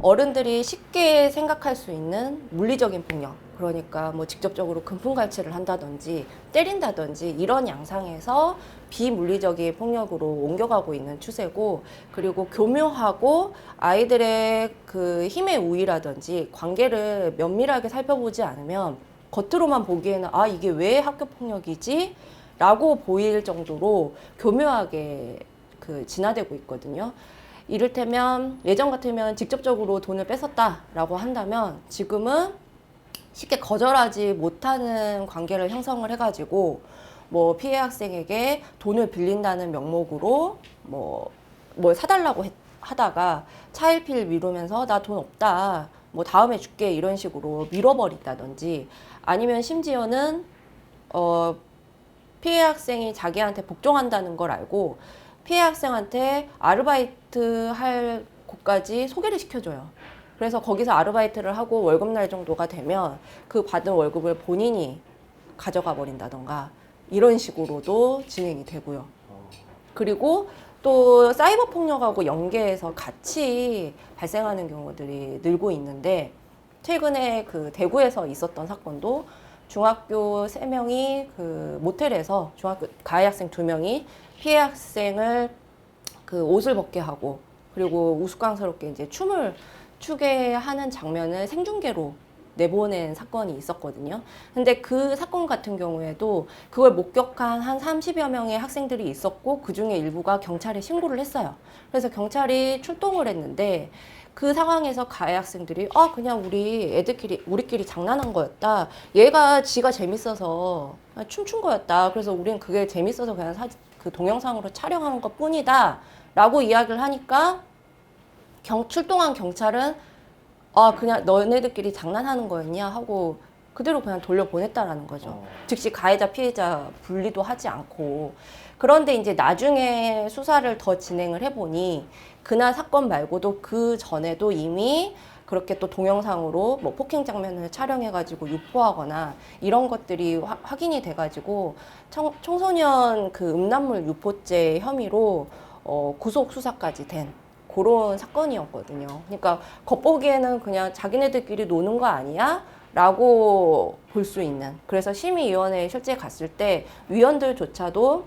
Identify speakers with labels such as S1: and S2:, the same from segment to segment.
S1: 어른들이 쉽게 생각할 수 있는 물리적인 폭력. 그러니까 뭐 직접적으로 금품갈취를 한다든지 때린다든지 이런 양상에서 비물리적인 폭력으로 옮겨가고 있는 추세고 그리고 교묘하고 아이들의 그 힘의 우위라든지 관계를 면밀하게 살펴보지 않으면 겉으로만 보기에는 아 이게 왜 학교 폭력이지? 라고 보일 정도로 교묘하게 그 진화되고 있거든요. 이를테면 예전 같으면 직접적으로 돈을 뺏었다라고 한다면 지금은 쉽게 거절하지 못하는 관계를 형성을 해가지고 뭐 피해 학생에게 돈을 빌린다는 명목으로 뭐 뭘 사달라고 했- 하다가 차일피일 미루면서 나 돈 없다 뭐 다음에 줄게 이런 식으로 밀어버린다든지 아니면 심지어는 어 피해 학생이 자기한테 복종한다는 걸 알고 피해 학생한테 아르바이트 할 곳까지 소개를 시켜줘요. 그래서 거기서 아르바이트를 하고 월급날 정도가 되면 그 받은 월급을 본인이 가져가 버린다던가 이런 식으로도 진행이 되고요. 그리고 또 사이버 폭력하고 연계해서 같이 발생하는 경우들이 늘고 있는데 최근에 그 대구에서 있었던 사건도 중학교 세명이 그 모텔에서 중학교 가해 학생 두명이 피해 학생을 그 옷을 벗게 하고 그리고 우스꽝스럽게 이제 춤을 추게 하는 장면을 생중계로 내보낸 사건이 있었거든요. 근데 그 사건 같은 경우에도 그걸 목격한 한 30여 명의 학생들이 있었고 그 중에 일부가 경찰에 신고를 했어요. 그래서 경찰이 출동을 했는데 그 상황에서 가해 학생들이 아 그냥 우리 애들끼리 우리끼리 장난한 거였다. 얘가 지가 재밌어서 춤춘 거였다. 그래서 우리는 그게 재밌어서 그냥 사, 그 동영상으로 촬영한 것 뿐이다 라고 이야기를 하니까 경, 출동한 경찰은 아 그냥 너네들끼리 장난하는 거였냐 하고 그대로 그냥 돌려보냈다라는 거죠.
S2: 어.
S1: 즉시 가해자 피해자 분리도 하지 않고 그런데 이제 나중에 수사를 더 진행을 해보니 그날 사건 말고도 그 전에도 이미 그렇게 또 동영상으로 뭐 폭행 장면을 촬영해가지고 유포하거나 이런 것들이 화- 확인이 돼가지고 청, 청소년 그 음란물 유포죄 혐의로 어, 구속 수사까지 된 그런 사건이었거든요. 그러니까 겉보기에는 그냥 자기네들끼리 노는 거 아니야? 라고 볼 수 있는. 그래서 심의위원회에 실제 갔을 때 위원들조차도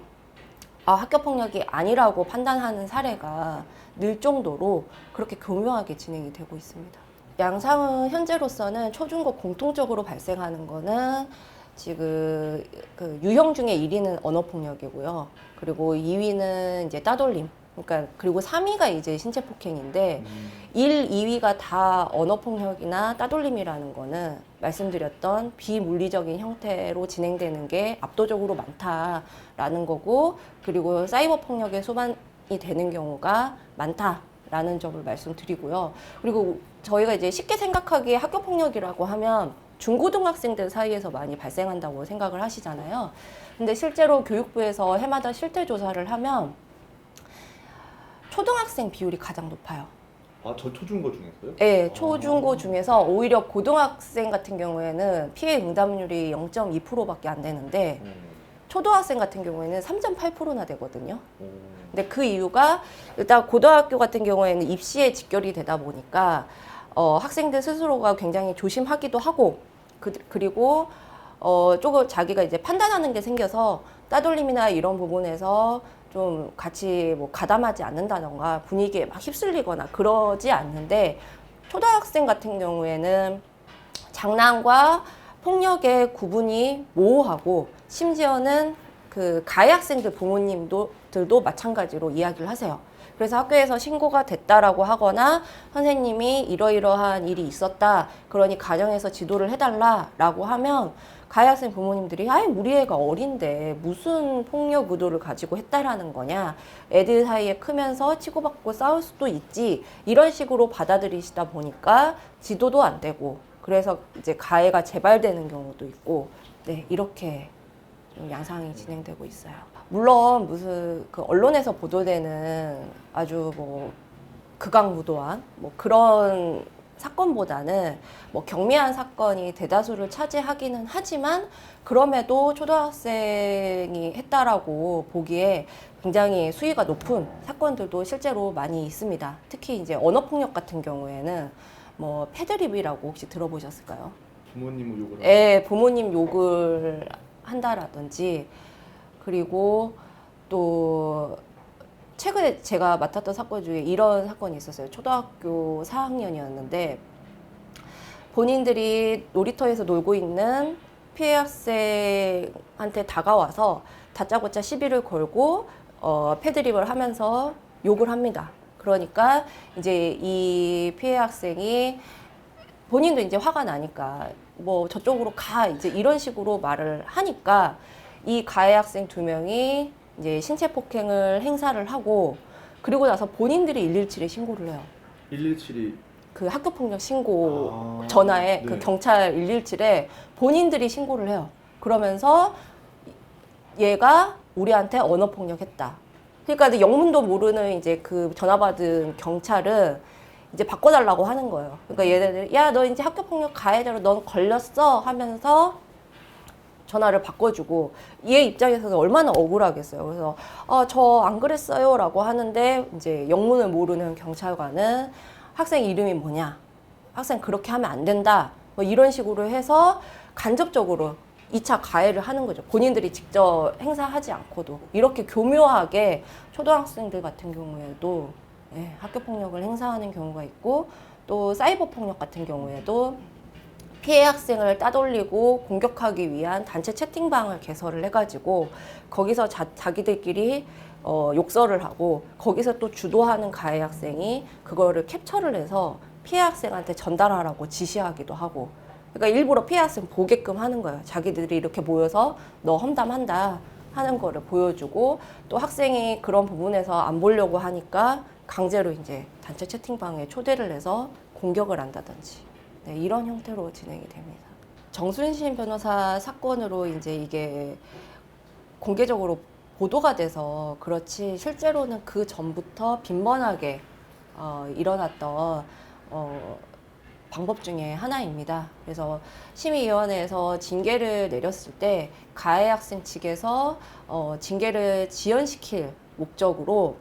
S1: 아, 학교폭력이 아니라고 판단하는 사례가 늘 정도로 그렇게 교묘하게 진행이 되고 있습니다. 양상은 현재로서는 초중고 공통적으로 발생하는 거는 지금 그 유형 중에 1위는 언어폭력이고요. 그리고 2위는 이제 따돌림. 그러니까 그리고 3위가 이제 신체 폭행인데
S2: 음.
S1: 1, 2위가 다 언어 폭력이나 따돌림이라는 거는 말씀드렸던 비물리적인 형태로 진행되는 게 압도적으로 많다라는 거고 그리고 사이버 폭력에 소반이 되는 경우가 많다라는 점을 말씀드리고요. 그리고 저희가 이제 쉽게 생각하기에 학교 폭력이라고 하면 중고등학생들 사이에서 많이 발생한다고 생각을 하시잖아요. 근데 실제로 교육부에서 해마다 실태 조사를 하면 초등학생 비율이 가장 높아요.
S2: 아, 저 초중고 중에서요?
S1: 네, 초중고 중에서 오히려 고등학생 같은 경우에는 피해 응답률이 0.2%밖에 안 되는데
S2: 음.
S1: 초등학생 같은 경우에는 3.8%나 되거든요.
S2: 오.
S1: 근데 그 이유가 일단 고등학교 같은 경우에는 입시에 직결이 되다 보니까 어, 학생들 스스로가 굉장히 조심하기도 하고 그, 그리고 어, 조금 자기가 이제 판단하는 게 생겨서 따돌림이나 이런 부분에서 좀 같이 뭐 가담하지 않는다던가 분위기에 막 휩쓸리거나 그러지 않는데 초등학생 같은 경우에는 장난과 폭력의 구분이 모호하고 심지어는 그 가해 학생들 부모님도 들도 마찬가지로 이야기를 하세요. 그래서 학교에서 신고가 됐다라고 하거나 선생님이 이러이러한 일이 있었다. 그러니 가정에서 지도를 해달라라고 하면 가해 학생 부모님들이 아예 우리 애가 어린데 무슨 폭력 의도를 가지고 했다라는 거냐. 애들 사이에 크면서 치고받고 싸울 수도 있지. 이런 식으로 받아들이시다 보니까 지도도 안 되고 그래서 이제 가해가 재발되는 경우도 있고 네 이렇게 좀 양상이 진행되고 있어요. 물론 무슨 그 언론에서 보도되는 아주 뭐 극악무도한 뭐 그런 사건보다는 뭐 경미한 사건이 대다수를 차지하기는 하지만 그럼에도 초등학생이 했다라고 보기에 굉장히 수위가 높은 사건. 사건들도 실제로 많이 있습니다. 특히 이제 언어 폭력 같은 경우에는 뭐 패드립이라고 혹시 들어보셨을까요?
S2: 부모님을 욕을 하고
S1: 예, 부모님 욕을 한다라든지 그리고 또 최근에 제가 맡았던 사건 중에 이런 사건이 있었어요. 초등학교 4학년이었는데 본인들이 놀이터에서 놀고 있는 피해 학생한테 다가와서 다짜고짜 시비를 걸고 어, 패드립을 하면서 욕을 합니다. 그러니까 이제 이 피해 학생이 본인도 이제 화가 나니까 뭐 저쪽으로 가 이제 이런 식으로 말을 하니까 이 가해 학생 두 명이 이제 신체 폭행을 행사를 하고 그리고 나서 본인들이 117에 신고를 해요.
S2: 117이
S1: 그 학교 폭력 신고
S2: 아,
S1: 전화에 그
S2: 네.
S1: 경찰 117에 본인들이 신고를 해요. 그러면서 얘가 우리한테 언어 폭력했다. 그러니까 이제 영문도 모르는 이제 그 전화 받은 경찰은 이제 바꿔달라고 하는 거예요. 그러니까 얘네들 야 너 이제 학교 폭력 가해자로 넌 걸렸어 하면서 전화를 바꿔주고 얘 입장에서는 얼마나 억울하겠어요. 그래서 어, 저안 그랬어요라고 하는데 이제 영문을 모르는 경찰관은 학생 이름이 뭐냐, 학생 그렇게 하면 안 된다, 뭐 이런 식으로 해서 간접적으로 2차 가해를 하는 거죠. 본인들이 직접 행사하지 않고도 이렇게 교묘하게 초등학생들 같은 경우에도 예, 학교 폭력을 행사하는 경우가 있고 또 사이버 폭력 같은 경우에도 피해 학생을 따돌리고 공격하기 위한 단체 채팅방을 개설을 해가지고 거기서 자, 자기들끼리 어, 욕설을 하고 거기서 또 주도하는 가해 학생이 그거를 캡처를 해서 피해 학생한테 전달하라고 지시하기도 하고 그러니까 일부러 피해 학생 보게끔 하는 거예요. 자기들이 이렇게 모여서 너 험담한다 하는 거를 보여주고 또 학생이 그런 부분에서 안 보려고 하니까 강제로 이제 단체 채팅방에 초대를 해서 공격을 한다든지 네, 이런 형태로 진행이 됩니다. 정순신 변호사 사건으로 이제 이게 공개적으로 보도가 돼서 그렇지 실제로는 그 전부터 빈번하게 어, 일어났던 어, 방법 중에 하나입니다. 그래서 심의위원회에서 징계를 내렸을 때 가해 학생 측에서 어, 징계를 지연시킬 목적으로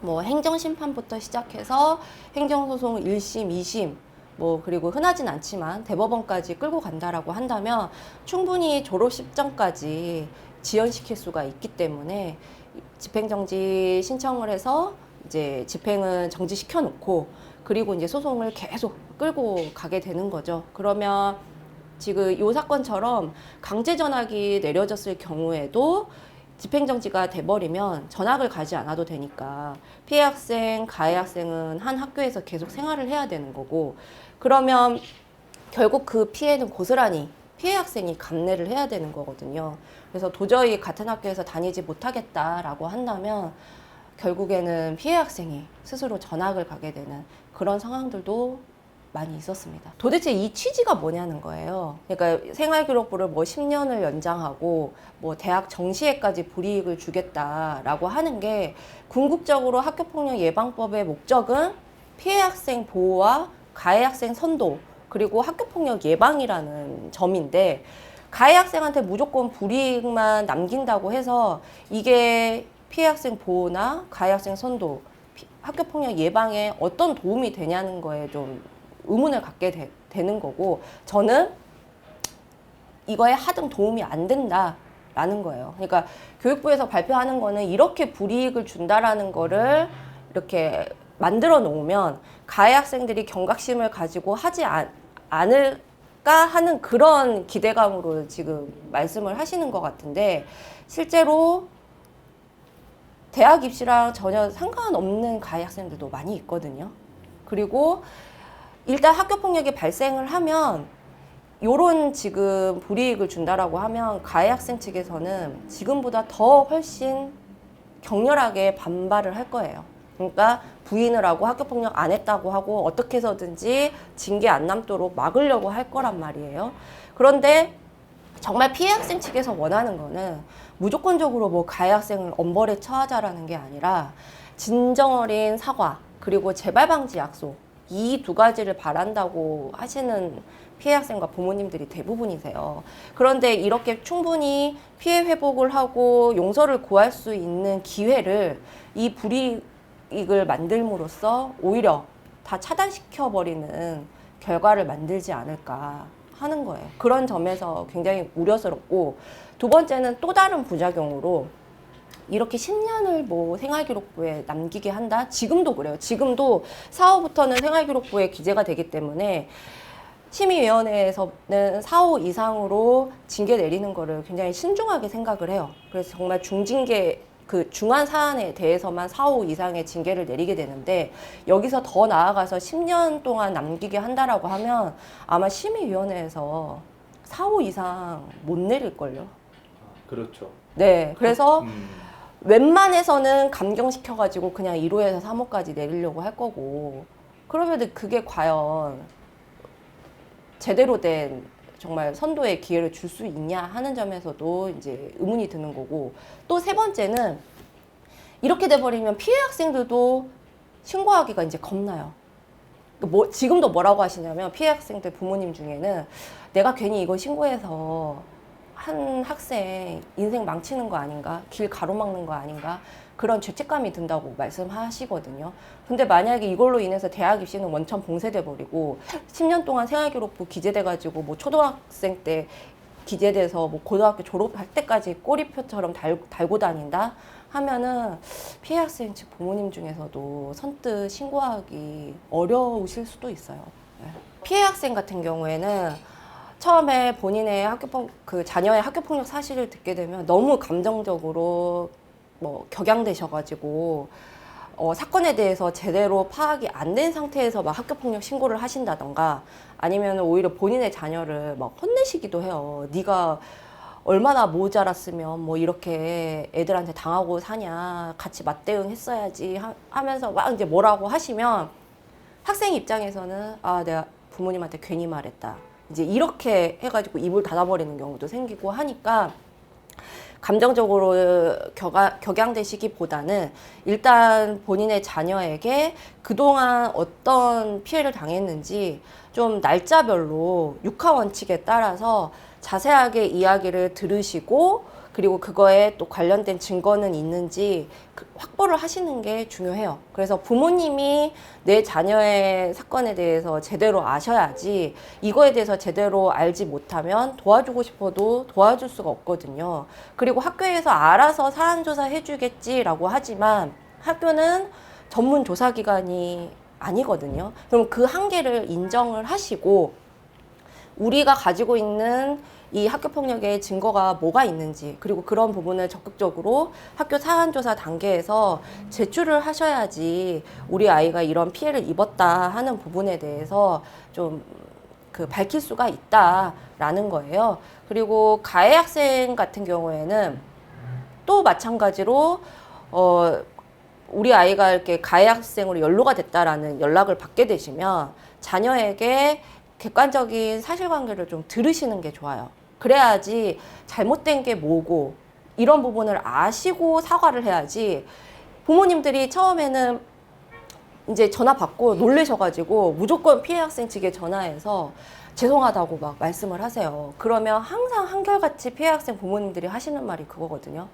S1: 뭐 행정심판부터 시작해서 행정소송 1심, 2심, 뭐 그리고 흔하진 않지만 대법원까지 끌고 간다라고 한다면 충분히 졸업 시점까지 지연시킬 수가 있기 때문에 집행정지 신청을 해서 이제 집행은 정지시켜 놓고 그리고 이제 소송을 계속 끌고 가게 되는 거죠. 그러면 지금 이 사건처럼 강제 전학이 내려졌을 경우에도 집행정지가 돼버리면 전학을 가지 않아도 되니까 피해 학생, 가해 학생은 한 학교에서 계속 생활을 해야 되는 거고 그러면 결국 그 피해는 고스란히 피해 학생이 감내를 해야 되는 거거든요. 그래서 도저히 같은 학교에서 다니지 못하겠다라고 한다면 결국에는 피해 학생이 스스로 전학을 가게 되는 그런 상황들도 많이 있었습니다. 도대체 이 취지가 뭐냐는 거예요. 그러니까 생활기록부를 뭐 10년을 연장하고 뭐 대학 정시에까지 불이익을 주겠다라고 하는 게 궁극적으로 학교폭력 예방법의 목적은 피해 학생 보호와 가해 학생 선도 그리고 학교 폭력 예방이라는 점인데 가해 학생한테 무조건 불이익만 남긴다고 해서 이게 피해 학생 보호나 가해 학생 선도, 피- 학교 폭력 예방에 어떤 도움이 되냐는 거에 좀 의문을 갖게 되, 되는 거고 저는 이거에 하등 도움이 안 된다 라는 거예요. 그러니까 교육부에서 발표하는 거는 이렇게 불이익을 준다라는 거를 이렇게 만들어 놓으면 가해 학생들이 경각심을 가지고 하지 않, 않을 까 하는 그런 기대감으로 지금 말씀을 하시는 것 같은데 실제로 대학 입시랑 전혀 상관없는 가해 학생들도 많이 있거든요. 그리고 일단 학교 폭력이 발생을 하면 요런 지금 불이익을 준다라고 하면 가해 학생 측에서는 지금보다 더 훨씬 격렬하게 반발을 할 거예요. 그러니까 부인을 하고 학교 폭력 안 했다고 하고 어떻게 해서든지 징계 안 남도록 막으려고 할 거란 말이에요. 그런데 정말 피해 학생 측에서 원하는 거는 무조건적으로 뭐 가해 학생을 엄벌에 처하자라는 게 아니라 진정 어린 사과 그리고 재발 방지 약속 이 두 가지를 바란다고 하시는 피해 학생과 부모님들이 대부분이세요. 그런데 이렇게 충분히 피해 회복을 하고 용서를 구할 수 있는 기회를 이 불이 익을 만들므로써 오히려 다 차단시켜 버리는 결과를 만들지 않을까 하는 거예요. 그런 점에서 굉장히 우려스럽고 두 번째는 또 다른 부작용으로 이렇게 10년을 뭐 생활기록부에 남기게 한다? 지금도 그래요. 지금도 사후부터는 생활기록부에 기재가 되기 때문에 심의위원회에서는 4호 이상으로 징계 내리는 거를 굉장히 신중하게 생각을 해요. 그래서 정말 중징계 그 중한 사안에 대해서만 4호 이상의 징계를 내리게 되는데 여기서 더 나아가서 10년 동안 남기게 한다라고 하면 아마 심의위원회에서 4호 이상 못 내릴걸요.
S2: 아, 그렇죠.
S1: 네. 그래서
S2: 음,
S1: 웬만해서는 감경시켜가지고 그냥 1호에서 3호까지 내리려고 할 거고 그러면 그게 과연 제대로 된 정말 선도의 기회를 줄 수 있냐 하는 점에서도 이제 의문이 드는 거고 또 세 번째는 이렇게 돼버리면 피해 학생들도 신고하기가 이제 겁나요. 뭐, 지금도 뭐라고 하시냐면 피해 학생들 부모님 중에는 내가 괜히 이거 신고해서 한 학생 인생 망치는 거 아닌가? 길 가로막는 거 아닌가? 그런 죄책감이 든다고 말씀하시거든요. 근데 만약에 이걸로 인해서 대학 입시는 원천 봉쇄돼 버리고 10년 동안 생활기록부 기재돼 가지고 뭐 초등학생 때 기재돼서 뭐 고등학교 졸업할 때까지 꼬리표처럼 달, 달고 다닌다 하면은 피해 학생 측 부모님 중에서도 선뜻 신고하기 어려우실 수도 있어요. 네. 피해 학생 같은 경우에는 처음에 본인의 학교 폭 그 자녀의 학교 폭력 사실을 듣게 되면 너무 감정적으로 뭐 격양되셔가지고 어, 사건에 대해서 제대로 파악이 안 된 상태에서 막 학교폭력 신고를 하신다던가 아니면 오히려 본인의 자녀를 막 혼내시기도 해요. 네가 얼마나 모자랐으면 뭐 이렇게 애들한테 당하고 사냐 같이 맞대응했어야지 하, 하면서 막 이제 뭐라고 하시면 학생 입장에서는 아 내가 부모님한테 괜히 말했다 이제 이렇게 해가지고 입을 닫아버리는 경우도 생기고 하니까 감정적으로 격아, 격양되시기보다는 일단 본인의 자녀에게 그동안 어떤 피해를 당했는지 좀 날짜별로 육하 원칙에 따라서 자세하게 이야기를 들으시고 그리고 그거에 또 관련된 증거는 있는지 그 확보를 하시는 게 중요해요. 그래서 부모님이 내 자녀의 사건에 대해서 제대로 아셔야지 이거에 대해서 제대로 알지 못하면 도와주고 싶어도 도와줄 수가 없거든요. 그리고 학교에서 알아서 사안 조사 해주겠지라고 하지만 학교는 전문 조사 기관이 아니거든요. 그럼 그 한계를 인정을 하시고 우리가 가지고 있는 이 학교 폭력의 증거가 뭐가 있는지 그리고 그런 부분을 적극적으로 학교 사안 조사 단계에서 제출을 하셔야지 우리 아이가 이런 피해를 입었다 하는 부분에 대해서 좀 그 밝힐 수가 있다라는 거예요. 그리고 가해 학생 같은 경우에는 또 마찬가지로 어 우리 아이가 이렇게 가해 학생으로 연로가 됐다라는 연락을 받게 되시면 자녀에게 객관적인 사실관계를 좀 들으시는 게 좋아요. 그래야지 잘못된 게 뭐고 이런 부분을 아시고 사과를 해야지 부모님들이 처음에는 이제 전화 받고 놀래셔가지고 무조건 피해 학생 측에 전화해서 죄송하다고 막 말씀을 하세요. 그러면 항상 한결같이 피해 학생 부모님들이 하시는 말이 그거거든요.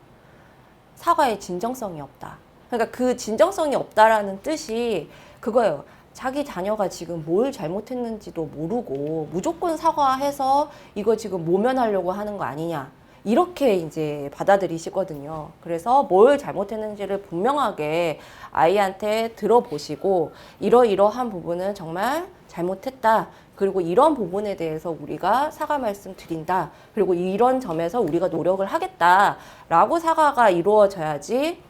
S1: 사과의 진정성이 없다. 그러니까 그 진정성이 없다라는 뜻이 그거예요. 자기 자녀가 지금 뭘 잘못했는지도 모르고 무조건 사과해서 이거 지금 모면하려고 하는 거 아니냐. 이렇게 이제 받아들이시거든요. 그래서 뭘 잘못했는지를 분명하게 아이한테 들어보시고 이러이러한 부분은 정말 잘못했다. 그리고 이런 부분에 대해서 우리가 사과 말씀 드린다. 그리고 이런 점에서 우리가 노력을 하겠다. 라고 사과가 이루어져야지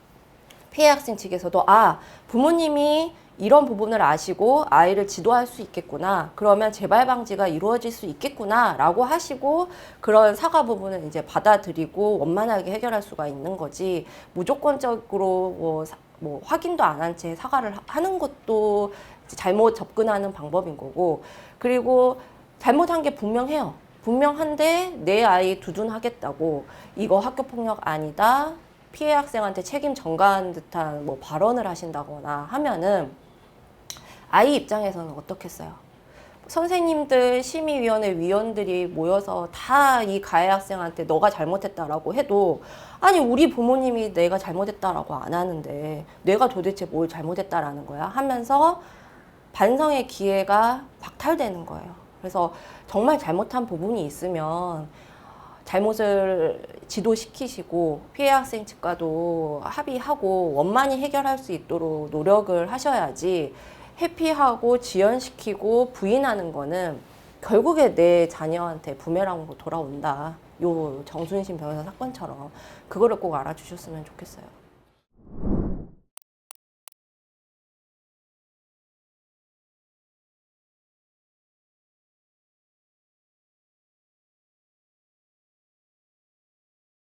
S1: 피해 학생 측에서도 아, 부모님이 이런 부분을 아시고 아이를 지도할 수 있겠구나. 그러면 재발 방지가 이루어질 수 있겠구나. 라고 하시고 그런 사과 부분을 이제 받아들이고 원만하게 해결할 수가 있는 거지. 무조건적으로 뭐, 사- 뭐 확인도 안 한 채 사과를 하- 하는 것도 잘못 접근하는 방법인 거고. 그리고 잘못한 게 분명해요. 분명한데 내 아이 두둔하겠다고 이거 학교 폭력 아니다. 피해 학생한테 책임 전가한 듯한 뭐 발언을 하신다거나 하면은 아이 입장에서는 어떻겠어요? 선생님들, 심의위원회 위원들이 모여서 다 이 가해 학생한테 너가 잘못했다라고 해도 아니 우리 부모님이 내가 잘못했다라고 안 하는데 내가 도대체 뭘 잘못했다라는 거야 하면서 반성의 기회가 박탈되는 거예요. 그래서 정말 잘못한 부분이 있으면 잘못을 지도시키시고 피해 학생 측과도 합의하고 원만히 해결할 수 있도록 노력을 하셔야지 회피하고 지연시키고 부인하는 거는 결국에 내 자녀한테 부메랑으로 돌아온다. 요 정순신 변호사 사건처럼 그거를 꼭 알아주셨으면 좋겠어요.